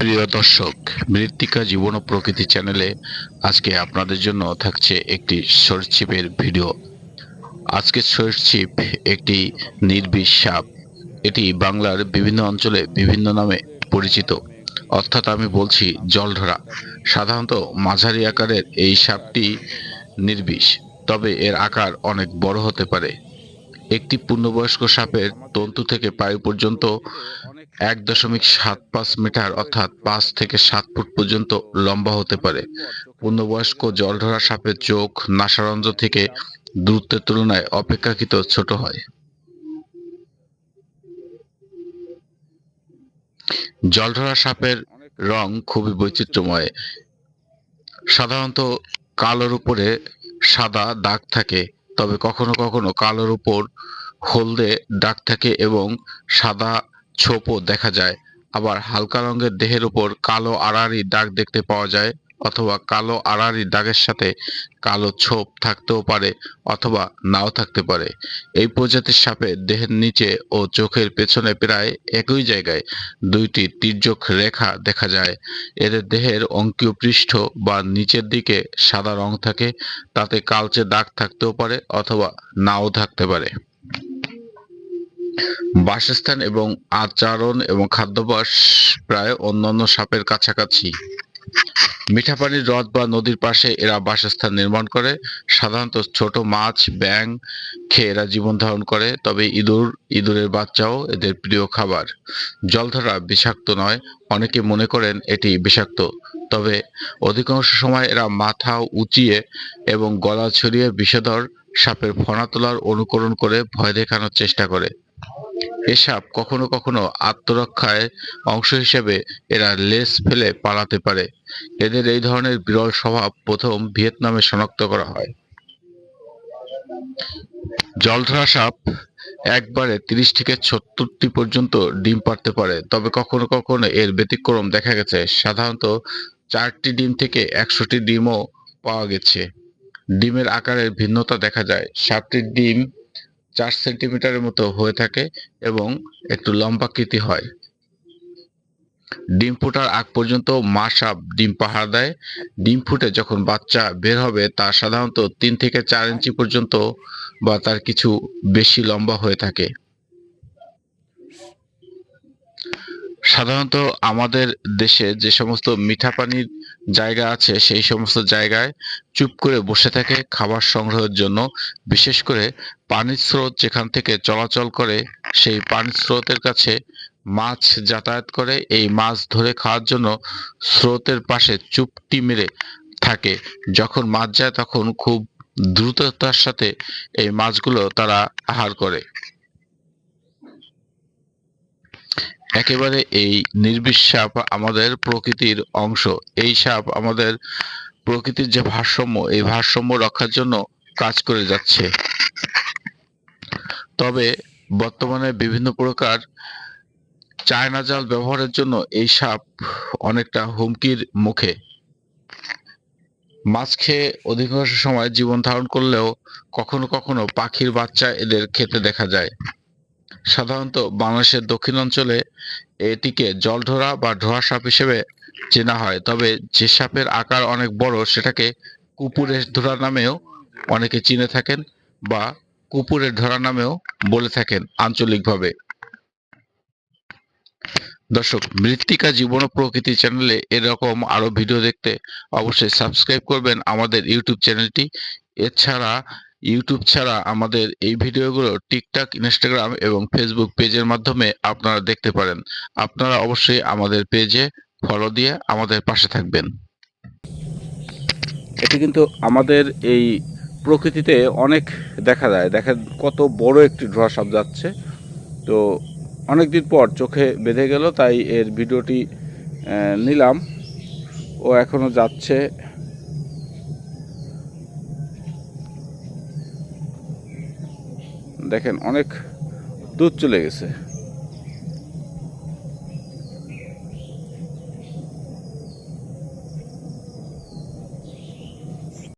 প্রিয় দর্শক, মৃত্তিকা জীবন ও প্রকৃতি চ্যানেলে আজকে আপনাদের জন্য থাকছে একটি সরীসৃপের ভিডিও। আজকের সরীসৃপ একটি নির্বিষ সাপ। এটি বাংলার বিভিন্ন অঞ্চলে বিভিন্ন নামে পরিচিত। অর্থাৎ আমি বলছি জলধরা সাধারণত মাঝারি আকারের এই সাপটি নির্বিষ, তবে এর আকার অনেক বড় হতে পারে। একটি পূর্ণবয়স্ক সাপের তন্তু থেকে পায়ু পর্যন্ত এক দশমিক সাত পাঁচ মিটার অর্থাৎ পাঁচ থেকে সাত ফুট পর্যন্ত লম্বা হতে পারে। পূর্ণবয়স্ক জলধরা সাপের চোখ নাসারঞ্জ থেকে দূরত্বের তুলনায় অপেক্ষাকৃত ছোট হয়। জলধরা সাপের রং খুবই বৈচিত্র্যময়। সাধারণত কালোর উপরে সাদা দাগ থাকে। তবে কখনো কখনো কালোর উপর হলদে দাগ থাকে এবং সাদা ছোপও দেখা যায়। আবার হালকা রঙের দেহের উপর কালো আড়াআড়ি দাগ দেখতে পাওয়া যায়। অথবা কালো আড়াআড়ি দাগের সাথে কালো ছোপ থাকতেও পারে অথবা নাও থাকতে পারে। এই প্রজাতির সাপের দেহের নিচে ও চোখের পেছনে প্রায় একই জায়গায় দুইটি তির্যক রেখা দেখা যায়। এদের দেহের অঙ্কীয় পৃষ্ঠ বা নিচের দিকে সাদা রং থাকে, তাতে কালচে দাগ থাকতেও পারে অথবা নাও থাকতে পারে। বাসস্থান এবং আচরণ এবং খাদ্যাভ্যাস প্রায় অন্যান্য সাপের কাছাকাছি। মিঠা পানির হ্রদ বা নদীর পাশে এরা বাসস্থান নির্মাণ করে। সাধারণত ছোট মাছ ব্যাং খেয়ে এরা জীবন ধারণ করে। তবে ইঁদুর, ইঁদুরের বাচ্চাও এদের প্রিয় খাবার। জলধরা বিষাক্ত নয়। অনেকে মনে করেন এটি বিষাক্ত। তবে অধিকাংশ সময় এরা মাথা উঁচিয়ে এবং গলা ছড়িয়ে বিষধর সাপের ফনা তোলার অনুকরণ করে ভয় দেখানোর চেষ্টা করে। এ সাপ কখনো কখনো আত্মরক্ষায় অংশ হিসেবে এরা লেজ ফেলে পালাতে পারে। এদের এই ধরনের বিরল স্বভাব প্রথম ভিয়েতনামে শনাক্ত করা হয়। জলধরা সাপ একবারে তিরিশ থেকে সত্তরটি পর্যন্ত ডিম পারতে পারে, তবে কখনো কখনো এর ব্যতিক্রম দেখা গেছে। সাধারণত চারটি ডিম থেকে একশোটি ডিমও পাওয়া গেছে। ডিমের আকারের ভিন্নতা দেখা যায়। সাতটি ডিম চার সেন্টিমিটারের মতো হয়ে থাকে এবং একটু লম্বাকৃতি হয়। ডিম ফুটার আগ পর্যন্ত মা সাপ ডিম পাহারা দেয়। ডিম ফুটে যখন বাচ্চা বের হবে, তা সাধারণত তিন থেকে চার ইঞ্চি পর্যন্ত বা তার কিছু বেশি লম্বা হয়ে থাকে। সাধারণত আমাদের দেশে যে সমস্ত মিঠা পানির জায়গা আছে, সেই সমস্ত জায়গায় চুপ করে বসে থাকে খাবার সংগ্রহের জন্য। বিশেষ করে পানির স্রোত যেখান থেকে চলাচল করে, সেই পানির স্রোতের কাছে মাছ যাতায়াত করে। এই মাছ ধরে খাওয়ার জন্য স্রোতের পাশে চুপটি মেরে থাকে। যখন মাছ যায়, তখন খুব দ্রুততার সাথে এই মাছগুলো তারা আহার করে। একেবারে এই নির্বিষ সাপ আমাদের প্রকৃতির অংশ। এই সাপ আমাদের প্রকৃতির যে ভারসাম্য, এই ভারসাম্য রক্ষার জন্য কাজ করে যাচ্ছে। তবে বর্তমানে বিভিন্ন প্রকার চায়না জাল ব্যবহারের জন্য এই সাপ অনেকটা হুমকির মুখে। মাছ খেয়ে অধিকাংশ সময় জীবন ধারণ করলেও কখনো কখনো পাখির বাচ্চা এদের খেতে দেখা যায়। সাধারণত বাংলাদেশের দক্ষিণ অঞ্চলে এটিকে জলঢোরা বা ঢোয়া সাপ হিসেবে চেনা হয়। তবে যে সাপের আকার অনেক বড়, সেটাকে কুপুরের ধরা নামেও অনেকে চিনে থাকেন বা কুপুরের ধরা নামেও বলে থাকেন আঞ্চলিকভাবে। দর্শক, মৃত্তিকা জীবন ও প্রকৃতি চ্যানেলে এরকম আরও ভিডিও দেখতে অবশ্যই সাবস্ক্রাইব করবেন আমাদের ইউটিউব চ্যানেলটি। এছাড়া ইউটিউব ছাড়া আমাদের এই ভিডিওগুলো টিকটক ইনস্টাগ্রাম এবং ফেসবুক পেজের মাধ্যমে আপনারা দেখতে পারেন। আপনারা অবশ্যই আমাদের পেজে ফলো দিয়ে আমাদের পাশে থাকবেন। এটি কিন্তু আমাদের এই প্রকৃতিতে অনেক দেখা যায়। দেখেন কত বড় একটি ড্র সাপ যাচ্ছে। তো অনেক দিন পর চোখে বেঁধে গেল, তাই এর ভিডিওটি নিলাম। ও এখনও যাচ্ছে দেখেন অনেক দূর চলে গেছে।